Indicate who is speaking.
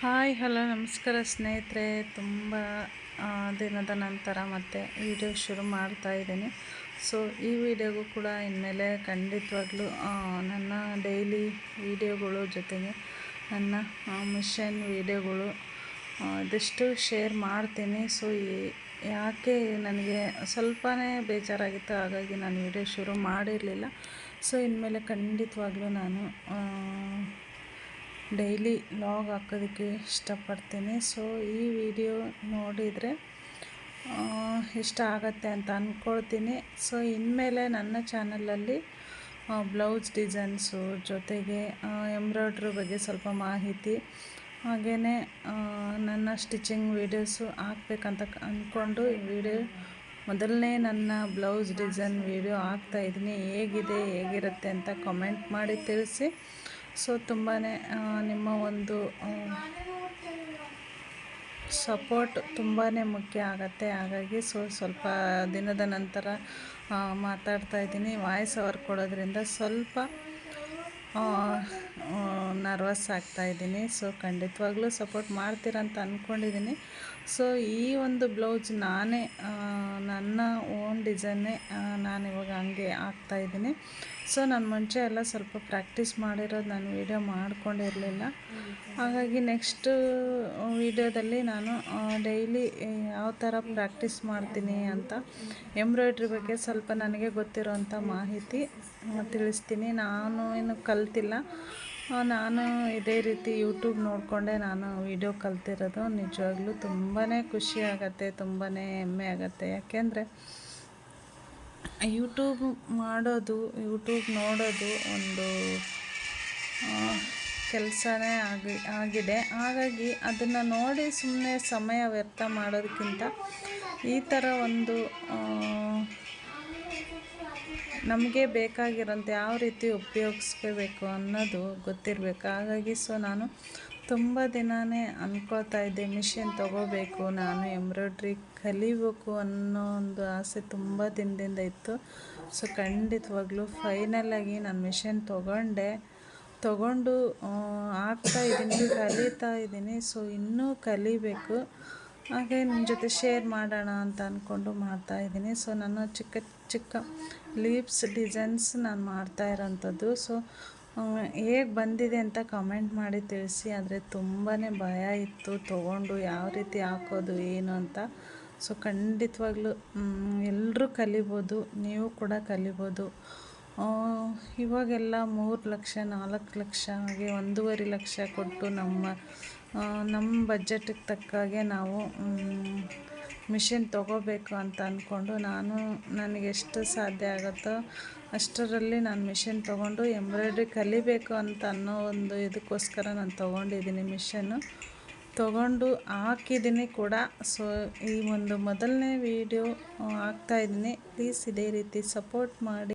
Speaker 1: Hi, hello, ನಮಸ್ಕಾರ ಸ್ನೇಹಿತರೆ. ತುಂಬ ದಿನದ ನಂತರ ಮತ್ತೆ ವಿಡಿಯೋ ಶುರು ಮಾಡ್ತಾ ಇದ್ದೀನಿ. ಸೊ ಈ ವಿಡಿಯೋಗೂ ಕೂಡ ಇನ್ಮೇಲೆ ಖಂಡಿತವಾಗ್ಲೂ ನನ್ನ ಡೈಲಿ ವಿಡಿಯೋಗಳು ಜೊತೆಗೆ ನನ್ನ ಮಿಷನ್ ವಿಡಿಯೋಗಳು ಇದಿಷ್ಟು ಶೇರ್ ಮಾಡ್ತೀನಿ. ಸೊ ಯಾಕೆ ನನಗೆ ಸ್ವಲ್ಪನೇ ಬೇಜಾರಾಗಿತ್ತು, ಹಾಗಾಗಿ ನಾನು ವಿಡಿಯೋ ಶುರು ಮಾಡಿರಲಿಲ್ಲ. ಸೊ ಇನ್ಮೇಲೆ ಖಂಡಿತವಾಗ್ಲೂ ನಾನು ಡೈಲಿ ಲಾಗ್ ಹಾಕೋದಕ್ಕೆ ಇಷ್ಟಪಡ್ತೀನಿ. ಸೊ ಈ ವಿಡಿಯೋ ನೋಡಿದರೆ ಇಷ್ಟ ಆಗತ್ತೆ ಅಂತ ಅಂದ್ಕೊಳ್ತೀನಿ ಸೊ ಇನ್ಮೇಲೆ ನನ್ನ ಚಾನಲಲ್ಲಿ ಬ್ಲೌಸ್ ಡಿಸೈನ್ಸು ಜೊತೆಗೆ ಎಂಬ್ರಾಯ್ಡ್ರಿ ಬಗ್ಗೆ ಸ್ವಲ್ಪ ಮಾಹಿತಿ. ಹಾಗೆಯೇ ನನ್ನ ಸ್ಟಿಚಿಂಗ್ ವೀಡಿಯೋಸು ಹಾಕ್ಬೇಕಂತ ಅಂದ್ಕೊಂಡು ಈ ವಿಡಿಯೋ, ಮೊದಲನೇ ನನ್ನ ಬ್ಲೌಸ್ ಡಿಸೈನ್ ವಿಡಿಯೋ ಹಾಕ್ತಾಯಿದ್ದೀನಿ ಹೇಗಿದೆ, ಹೇಗಿರುತ್ತೆ ಅಂತ ಕಮೆಂಟ್ ಮಾಡಿ ತಿಳಿಸಿ. ಸೊ ತುಂಬಾ ನಿಮ್ಮ ಒಂದು ಸಪೋರ್ಟ್ ತುಂಬಾ ಮುಖ್ಯ ಆಗುತ್ತೆ. ಹಾಗಾಗಿ ಸೊ ಸ್ವಲ್ಪ ದಿನದ ನಂತರ ಮಾತಾಡ್ತಾ ಇದ್ದೀನಿ. ವಾಯ್ಸ್ ಅವರ್ ಕೊಡೋದ್ರಿಂದ ಸ್ವಲ್ಪ ನರ್ವಸ್ ಆಗ್ತಾಯಿದ್ದೀನಿ ಸೊ ಖಂಡಿತವಾಗ್ಲೂ ಸಪೋರ್ಟ್ ಮಾಡ್ತೀರಂತ ಅಂದ್ಕೊಂಡಿದ್ದೀನಿ ಸೊ ಈ ಒಂದು ಬ್ಲೌಸ್ ನಾನೇ ನನ್ನ ಓನ್ ಡಿಸೈನೇ ನಾನಿವಾಗ ಹಂಗೆ ಹಾಕ್ತಾಯಿದ್ದೀನಿ ಸೊ ನಾನು ಮುಂಚೆ ಎಲ್ಲ ಸ್ವಲ್ಪ ಪ್ರಾಕ್ಟೀಸ್ ಮಾಡಿರೋದು ನಾನು ವೀಡಿಯೋ ಮಾಡ್ಕೊಂಡಿರಲಿಲ್ಲ. ಹಾಗಾಗಿ ನೆಕ್ಸ್ಟು ವೀಡಿಯೋದಲ್ಲಿ ನಾನು ಡೈಲಿ ಯಾವ ಥರ ಪ್ರಾಕ್ಟೀಸ್ ಮಾಡ್ತೀನಿ ಅಂತ ಎಂಬ್ರಾಯ್ಡ್ರಿ ಬಗ್ಗೆ ಸ್ವಲ್ಪ ನನಗೆ ಗೊತ್ತಿರೋವಂಥ ಮಾಹಿತಿ. ತಿಳಿಸ್ತೀನಿ. ನಾನು ಏನು ಕಲ್ತಿಲ್ಲ. ನಾನು ಇದೇ ರೀತಿ ಯೂಟ್ಯೂಬ್ ನೋಡಿಕೊಂಡೆ. ನಾನು ವೀಡಿಯೋ ಕಲ್ತಿರೋದು ನಿಜವಾಗ್ಲೂ ತುಂಬಾ ಖುಷಿ ಆಗುತ್ತೆ ತುಂಬಾ ಹೆಮ್ಮೆ ಆಗುತ್ತೆ. ಯಾಕೆಂದರೆ ಯೂಟ್ಯೂಬ್ ಮಾಡೋದು ಯೂಟ್ಯೂಬ್ ನೋಡೋದು ಒಂದು ಕೆಲಸನೇ ಆಗಿ, ಆಗಿದೆ. ಹಾಗಾಗಿ ಅದನ್ನು ನೋಡಿ ಸುಮ್ಮನೆ ಸಮಯ ವ್ಯರ್ಥ ಮಾಡೋದಕ್ಕಿಂತ ಈ ಥರ ಒಂದು ನಮಗೆ ಬೇಕಾಗಿರೋಂಥ ಯಾವ ರೀತಿ ಉಪಯೋಗಿಸ್ಕೋಬೇಕು ಅನ್ನೋದು ಗೊತ್ತಿರಬೇಕು. ಹಾಗಾಗಿ ಸೊ ನಾನು ತುಂಬ ದಿನವೇ ಅಂದ್ಕೊಳ್ತಾ ಇದ್ದೆ, ಮಿಷಿನ್ ತೊಗೋಬೇಕು, ನಾನು ಎಂಬ್ರಾಯ್ಡ್ರಿ ಕಲಿಬೇಕು ಅನ್ನೋ ಒಂದು ಆಸೆ ತುಂಬ ದಿನದಿಂದ ಇತ್ತು. ಸೊ ಖಂಡಿತವಾಗ್ಲೂ ಫೈನಲಾಗಿ ನಾನು ಮಿಷಿನ್ ತೊಗೊಂಡೆ. ತೊಗೊಂಡು ಆಗ್ತಾ ಇದ್ದೀನಿ, ಕಲಿತಾ ಇದ್ದೀನಿ. ಸೊ ಇನ್ನೂ ಕಲಿಬೇಕು. ಹಾಗೆ ನಿಮ್ಮ ಜೊತೆ ಶೇರ್ ಮಾಡೋಣ ಅಂತ ಅಂದ್ಕೊಂಡು ಮಾಡ್ತಾಯಿದ್ದೀನಿ ಸೊ ನನ್ನ ಚಿಕ್ಕ ಚಿಕ್ಕ ಲೀವ್ಸ್ ಡಿಸೈನ್ಸ್ ನಾನು ಮಾಡ್ತಾ ಇರೋಂಥದ್ದು. ಸೊ ಹೇಗೆ ಬಂದಿದೆ ಅಂತ ಕಮೆಂಟ್ ಮಾಡಿ ತಿಳಿಸಿ. ಆದರೆ ತುಂಬಾ ಭಯ ಇತ್ತು. ತೊಗೊಂಡು ಯಾವ ರೀತಿ ಹಾಕೋದು, ಏನು ಅಂತ. ಸೊ ಖಂಡಿತವಾಗ್ಲೂ ಎಲ್ಲರೂ ಕಲಿಬೋದು. ನೀವು ಕೂಡ ಕಲಿಬೋದು. ಇವಾಗೆಲ್ಲ ಮೂರು ಲಕ್ಷ, ನಾಲ್ಕು ಲಕ್ಷ, ಹಾಗೆ ಒಂದೂವರೆ ಲಕ್ಷ ಕೊಟ್ಟು ನಮ್ಮ ನಮ್ಮ ಬಜೆಟಿಗೆ ತಕ್ಕಾಗೆ ನಾವು ಮಿಷಿನ್ ತಗೋಬೇಕು ಅಂತ ಅಂದ್ಕೊಂಡು ನಾನು, ನನಗೆ ಎಷ್ಟು ಸಾಧ್ಯ ಆಗುತ್ತೋ ಅಷ್ಟರಲ್ಲಿ ನಾನು ಮಿಷಿನ್ ತಗೊಂಡು ಎಂಬ್ರಾಯ್ಡ್ರಿ ಕಲಿಬೇಕು ಅಂತ ಅನ್ನೋ ಒಂದು ಇದಕ್ಕೋಸ್ಕರ ನಾನು ತೊಗೊಂಡಿದ್ದೀನಿ ಮಿಷನ್ನು ತೊಗೊಂಡು ಹಾಕಿದ್ದೀನಿ ಕೂಡ. ಸೊ ಈ ಒಂದು ಮೊದಲನೇ ವೀಡಿಯೋ ಹಾಕ್ತಾಯಿದ್ದೀನಿ ಪ್ಲೀಸ್ ಇದೇ ರೀತಿ ಸಪೋರ್ಟ್ ಮಾಡಿ.